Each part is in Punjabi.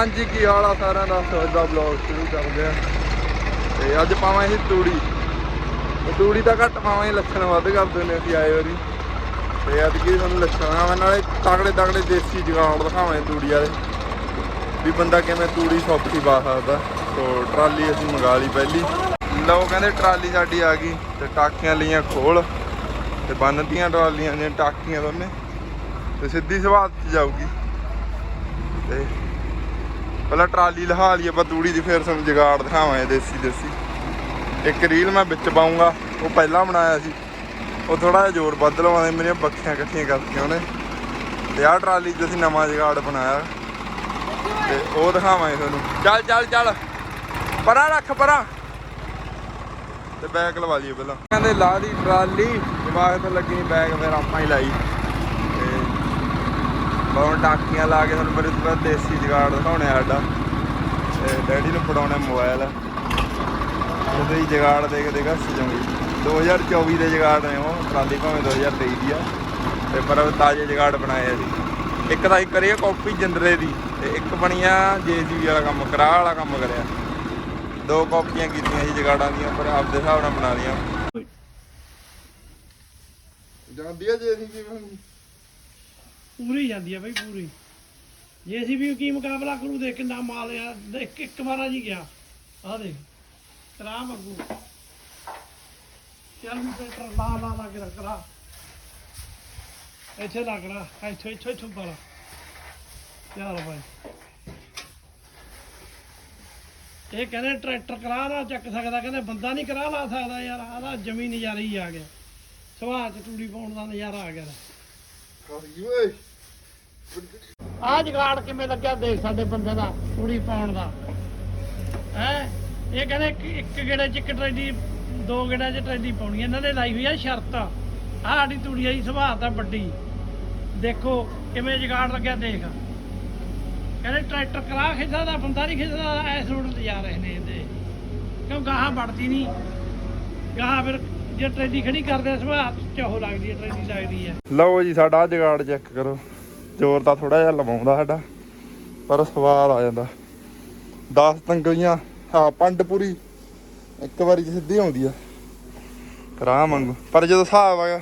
ਹਾਂਜੀ, ਕੀ ਹਾਲ ਆ ਸਾਰਿਆਂ ਦਾ? ਸਵੇਰ ਦਾ ਬਲੌਗ ਸ਼ੁਰੂ ਕਰਦੇ ਆ। ਤੇ ਅੱਜ ਪਾਵਾਂ ਪਾਵਾਂਗੇ ਤੂੜੀ। ਤੂੜੀ ਤਾਂ ਘੱਟ ਪਾਵਾਂ ਲੱਛਣ ਵੱਧ ਕਰਦੇ ਨੇ ਅਸੀਂ ਆਏ ਵਾਰੀ। ਤੇ ਅੱਜ ਕੀ ਤੁਹਾਨੂੰ ਲੱਛਣ ਆ, ਨਾਲੇ ਤਗੜੇ ਤਗੜੇ ਦੇਸੀ ਜਗਾੜ ਦਿਖਾਵਾਂ ਤੂੜੀ ਵਾਲੇ। ਵੀ ਬੰਦਾ ਕਿਵੇਂ ਤੂੜੀ ਸੌਖੀ ਪਾ ਸਕਦਾ। ਸੋ ਟਰਾਲੀ ਅਸੀਂ ਮੰਗਾ ਲਈ ਪਹਿਲੀ। ਲਓ ਕਹਿੰਦੇ ਟਰਾਲੀ ਸਾਡੀ ਆ ਗਈ ਤੇ ਟਾਕੀਆਂ ਲਈਆਂ ਖੋਲ। ਤੇ ਬੰਨਦੀਆਂ ਟਰਾਲੀਆਂ ਦੀਆਂ ਟਾਕੀਆਂ ਦੋਨੇ। ਤੇ ਸਿੱਧੀ ਸਵਾਤ ਚ ਜਾਊਗੀ। ਤੇ ਪਹਿਲਾਂ ਟਰਾਲੀ ਲਹਾ ਲਈ ਆਪਾਂ ਤੂੜੀ ਦੀ ਫਿਰ ਸਾਨੂੰ ਜਗਾੜ ਦਿਖਾਵਾਂਗੇ, ਦੇਸੀ ਦੇਸੀ। ਇੱਕ ਰੀਲ ਮੈਂ ਵਿੱਚ ਪਾਉਂਗਾ ਉਹ ਪਹਿਲਾਂ ਬਣਾਇਆ ਸੀ। ਉਹ ਥੋੜਾ ਜਿਹਾ ਜ਼ੋਰ ਵੱਧ ਲਵਾਉਂਦੇ ਮੇਰੀਆਂ ਬੱਖੀਆਂ ਇਕੱਠੀਆਂ ਕਰਤੀਆਂ ਉਹਨੇ। ਤੇ ਆਹ ਟਰਾਲੀ 'ਚ ਅਸੀਂ ਨਵਾਂ ਜਗਾੜ ਬਣਾਇਆ। ਤੇ ਉਹ ਦਿਖਾਵਾਂਗੇ ਤੁਹਾਨੂੰ। ਚੱਲ ਚੱਲ ਚੱਲ। ਪਰਾਂ ਰੱਖ, ਪਰਾਂ। ਤੇ ਬੈਗ ਲਵਾ ਲਈਏ ਪਹਿਲਾਂ। ਕਹਿੰਦੇ, ਲਾ ਦੀ ਟਰਾਲੀ। ਦਿਮਾਗ ਤੋਂ ਲੱਗੀ ਬੈਗ, ਫਿਰ ਆਪਾਂ ਹੀ ਲਾਈ। ਬਹੁਤ ਟਾਕੀਆਂ ਲਾ ਕੇ ਤੁਹਾਨੂੰ ਮੇਰੇ ਤੋਂ ਦੇਸੀ ਜਗਾੜ ਦਿਖਾਉਣੇ ਸਾਡਾ। ਤੇ ਡੈਡੀ ਨੂੰ ਫੜਾਉਣਾ ਮੋਬਾਈਲ ਉਹਦੇ ਹੀ ਜਗਾੜ ਦੇਖ ਦੇਗਾ ਸਜਾਉਂਗੀ 2024 ਦੇ ਜਗਾੜ ਨੇ ਉਹ ਟਰਾਲੀ ਭਾਵੇਂ 2023 ਦੀ ਆ। ਤੇ ਪਰ ਉਹ ਤਾਜ਼ੇ ਜਗਾੜ ਬਣਾਏ ਆ ਜੀ। ਇੱਕ ਤਾਂ ਇੱਕ ਕਰੀ ਕਾਪੀ ਜੰਦਰੇ ਦੀ, ਤੇ ਇੱਕ ਬਣੀਆ ਜੇਸੀਬੀ ਵਾਲਾ ਕੰਮ, ਕਰਾਹ ਵਾਲਾ ਕੰਮ ਕਰਿਆ। ਦੋ ਕਾਪੀਆਂ ਕੀਤੀਆਂ ਜੀ ਜਗਾੜਾਂ ਦੀਆਂ, ਪਰ ਆਪਦੇ ਹਿਸਾਬ ਨਾਲ ਬਣਾ ਲਈਆਂ। ਜਾਂਦੀ ਆ ਜੇਸੀਬੀ ਪੂਰੀ ਜਾਂਦੀ ਆ ਬਈ, ਪੂਰੀ। ਜੇ ਅਸੀਂ ਵੀ ਕੀ ਮੁਕਾਬਲਾ ਕਰੂ ਦੇ ਕਿੰਨਾ ਮਾਲ ਆ। ਇੱਕ ਇੱਕ ਵਾਰਾ ਜੀ ਗਿਆ। ਆ ਦੇਖ ਕਰਾ ਮੰਗੂ ਚੱਲ ਵੀ ਟਰੈਕਟਰ ਲਾ ਲਾ ਲਾ ਕੇ ਕਰਾ ਇੱਥੇ ਲੱਗ ਰਾ ਇੱਥੇ ਇੱਥੇ ਇੱਥੇ ਪਾਲਾ ਭਾਈ ਇਹ ਕਹਿੰਦੇ ਟਰੈਕਟਰ ਕਰਾ ਨਾ ਚੱਕ ਸਕਦਾ। ਕਹਿੰਦੇ ਬੰਦਾ ਨਹੀਂ ਕਰਾ ਲਾ ਸਕਦਾ ਯਾਰ ਆਦਾ ਜਮੀ ਨਜ਼ਾਰਾ ਹੀ ਆ ਗਿਆ ਸੁਭਾਅ ਚ ਟੂੜੀ ਪਾਉਣ ਦਾ ਨਜ਼ਾਰਾ ਆ ਗਿਆ। ਓਏ। ਆਹ ਜਗਾੜ ਕਿਵੇਂ ਲੱਗਿਆ ਦੇਖ ਸਾਡੇ ਬੰਦੇ ਦਾ, ਕੁੜੀ ਪਾਉਣ ਦਾ? ਹੈ? ਇਹ ਕਹਿੰਦੇ ਇੱਕ- ਇੱਕ ਗੇੜੇ ਚ ਇੱਕ ਟਰੈਡੀ, ਦੋ ਗੇੜਿਆਂ ਚ ਟਰੈਡੀ ਪਾਉਣੀ ਇਹਨਾਂ ਨੇ ਲਾਈ ਹੋਈ ਆ ਸ਼ਰਤ। ਆਹ ਸਾਡੀ ਤੂੜੀ ਆਈ ਸੁਭਾਅ ਤਾਂ ਵੱਡੀ। ਦੇਖੋ ਕਿਵੇਂ ਜਗਾੜ ਲੱਗਿਆ ਦੇਖ। ਕਹਿੰਦੇ ਟਰੈਕਟਰ ਕਰਾ ਖਿੱਚਦਾ ਦਾ ਬੰਦਾ ਨਹੀਂ ਖਿੱਚਦਾ, ਐਸ ਰੋਡ ਤੇ ਜਾ ਰਹੇ ਨੇ ਇਹਦੇ। ਕਿਉਂ ਗਾਹਾਂ ਵੜਦੀ ਨਹੀਂ? ਗਾਹਾਂ ਫਿਰ ਜੇ ਟਰੈਡੀ ਖੜੀ ਕਰਦੇ ਆ, ਸੁਭਾਅ ਚੋਹ ਲੱਗਦੀ ਹੈ ਟਰੈਡੀ ਲੱਗਦੀ ਹੈ ਲਓ ਜੀ, ਸਾਡਾ ਜਗਾੜ ਚੈੱਕ ਕਰੋ। ਜ਼ੋਰ ਦਾ ਥੋੜਾ ਜਿਹਾ ਲਵਾਉਂਦਾ ਸਾਡਾ, ਪਰ ਸਵਾਦ ਆ ਜਾਂਦਾ। 10 ਤੰਗਲੀਆਂ ਹਾਂ ਪੰਡ ਪੂਰੀ ਇੱਕ ਵਾਰੀ 'ਚ ਸਿੱਧੀ ਆਉਂਦੀ ਆ। ਰਾਹ ਮੰਗੂ। ਪਰ ਜਦੋਂ ਹਿਸਾਬ ਆਇਆ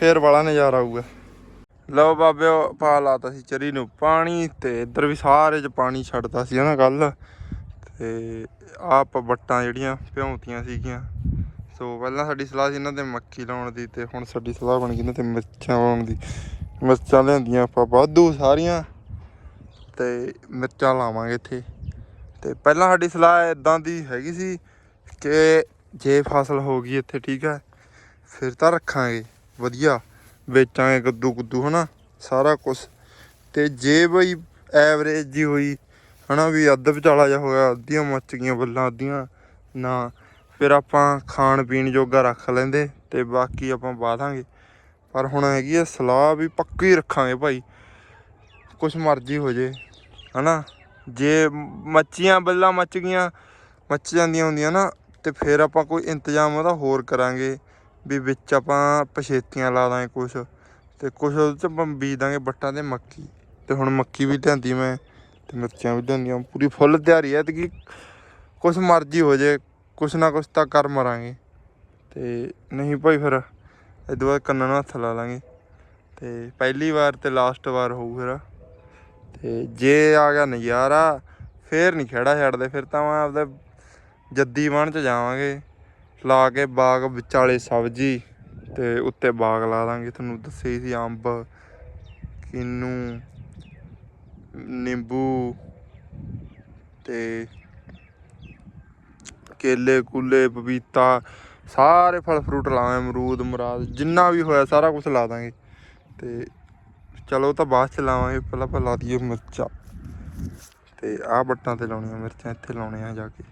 ਫੇਰ ਵਾਲਾ ਨਜ਼ਾਰਾ ਆਊਗਾ। ਲਓ ਬਾਬਿਓ, ਪਾ ਲਾਤਾ ਸੀ ਚਰੀ ਨੂੰ ਪਾਣੀ, ਤੇ ਇੱਧਰ ਵੀ ਸਾਰੇ 'ਚ ਪਾਣੀ ਛੱਡਦਾ ਸੀ ਨਾ ਕੱਲ। ਤੇ ਆਪ ਆਪਾਂ ਵੱਟਾਂ ਜਿਹੜੀਆਂ ਭਿਉਂਤੀਆਂ ਸੀਗੀਆਂ। ਸੋ ਪਹਿਲਾਂ ਸਾਡੀ ਸਲਾਹ ਸੀ ਇਹਨਾਂ ਤੇ ਮੱਕੀ ਲਾਉਣ ਦੀ, ਤੇ ਹੁਣ ਸਾਡੀ ਸਲਾਹ ਬਣ ਗਈ ਇਹਨਾਂ ਤੇ ਮਿਰਚਾਂ ਲਾਉਣ ਦੀ। ਮਿਰਚਾਂ ਲਿਆਂਦੀਆਂ ਆਪਾਂ, ਵਾਧੂ ਸਾਰੀਆਂ। ਤੇ ਮਿਰਚਾਂ ਲਾਵਾਂਗੇ ਇੱਥੇ। ਤੇ ਪਹਿਲਾਂ ਸਾਡੀ ਸਲਾਹ ਇਦਾਂ ਦੀ ਹੈਗੀ ਸੀ ਕਿ ਜੇ ਫਸਲ ਹੋ ਗਈ ਇੱਥੇ, ਠੀਕ ਹੈ, ਫਿਰ ਤਾਂ ਰੱਖਾਂਗੇ। ਵਧੀਆ, ਵੇਚਾਂਗੇ ਕੱਦੂ ਕੁੱਦੂ, ਹਨਾ, ਸਾਰਾ ਕੁਝ ਤੇ ਜੇ ਬਈ ਐਵਰੇਜ ਜੀ ਹੋਈ, ਹਨਾ, ਵੀ ਅੱਧ ਵਿਚਾਲਾ ਜਾ ਹੋਇਆ, ਅੱਧੀਆਂ ਮੱਚ ਗਈਆਂ ਬੱਲਾਂ, ਅੱਧੀਆਂ ਨਾ, ਫਿਰ ਆਪਾਂ ਖਾਣ ਪੀਣ ਜੋਗਾ ਰੱਖ ਲੈਂਦੇ ਤੇ ਬਾਕੀ ਆਪਾਂ ਪਾ ਦਾਂਗੇ। ਪਰ ਹੁਣ ਹੈਗੀ ਆ ਸਲਾਹ ਵੀ ਪੱਕੀ ਰੱਖਾਂਗੇ ਭਾਈ। ਕੁਛ ਮਰਜ਼ੀ ਹੋ ਜੇ, ਹਨਾ? ਜੇ ਮੱਚੀਆਂ ਬੱਲਾਂ ਮੱਚ ਗਈਆਂ, ਮੱਚ ਜਾਂਦੀਆਂ ਹੁੰਦੀਆਂ ਨਾ, ਤੇ ਫਿਰ ਆਪਾਂ ਕੋਈ ਇੰਤਜ਼ਾਮ ਉਹਦਾ ਹੋਰ ਕਰਾਂਗੇ ਵੀ ਵਿੱਚ ਆਪਾਂ ਪਛੇਤੀਆਂ ਲਾ ਦਾਂਗੇ ਕੁਛ, ਤੇ ਕੁਛ ਉਹਦੇ ਚ ਆਪਾਂ ਬੀਜ ਦਾਂਗੇ ਬੱਟਾਂ ਤੇ ਮੱਕੀ। ਤੇ ਹੁਣ ਮੱਕੀ ਵੀ ਲਿਆਂਦੀ ਮੈਂ, ਤੇ ਮਿਰਚਾਂ ਵੀ ਲਿਆਂਦੀਆਂ, ਪੂਰੀ ਫੁੱਲ ਤਿਆਰੀ ਹੈ ਤੇ ਕਿ ਕੁਛ ਮਰਜ਼ੀ ਹੋ ਜੇ, ਕੁਛ ਨਾ ਕੁਛ ਤਾਂ ਕਰ ਮਰਾਂਗੇ। ਤੇ ਨਹੀਂ ਭਾਈ ਫਿਰ ਇਹਦੋਂ ਬਾਅਦ ਕੰਨਾਂ ਨੂੰ ਹੱਥ ਲਾ ਲਾਂਗੇ। ਤੇ ਪਹਿਲੀ ਵਾਰ ਤੇ ਲਾਸਟ ਵਾਰ ਹੋਊ ਫਿਰ। ਤੇ ਜੇ ਆ ਗਿਆ ਨਜ਼ਾਰਾ, ਫੇਰ ਨਹੀਂ ਖੇੜਾ ਛੱਡਦੇ, ਫਿਰ ਤਾਂ ਮੈਂ ਆਪਦੇ ਜੱਦੀ ਬਣ ਚ ਜਾਵਾਂਗੇ। ਲਾ ਕੇ ਬਾਗ ਵਿਚਾਲੇ ਸਬਜ਼ੀ ਤੇ ਉੱਤੇ ਬਾਗ ਲਾ ਦਾਂਗੇ ਤੁਹਾਨੂੰ ਦੱਸਿਆ ਸੀ ਅੰਬ, ਕਿੰਨੂ, ਨਿੰਬੂ ਤੇ ਕੇਲੇ ਕੂਲੇ ਪਪੀਤਾ ਸਾਰੇ ਫਲ ਫਰੂਟ ਲਾਵਾਂ, ਅਮਰੂਦ, ਮਰਾਦ, ਜਿੰਨਾ ਵੀ ਹੋਇਆ ਸਾਰਾ ਕੁਝ ਲਾ ਦਾਂਗੇ। ਤੇ ਚਲੋ ਤਾਂ ਬਾਅਦ ਚ ਲਾਵਾਂਗੇ, ਪਹਿਲਾਂ ਆਪਾਂ ਲਾ ਦਈਏ ਮਿਰਚਾਂ। ਤੇ ਆਹ ਬੱਟਾਂ ਤੇ ਲਾਉਣੀਆਂ ਮਿਰਚਾਂ, ਇੱਥੇ ਲਾਉਣੀਆਂ ਜਾ ਕੇ।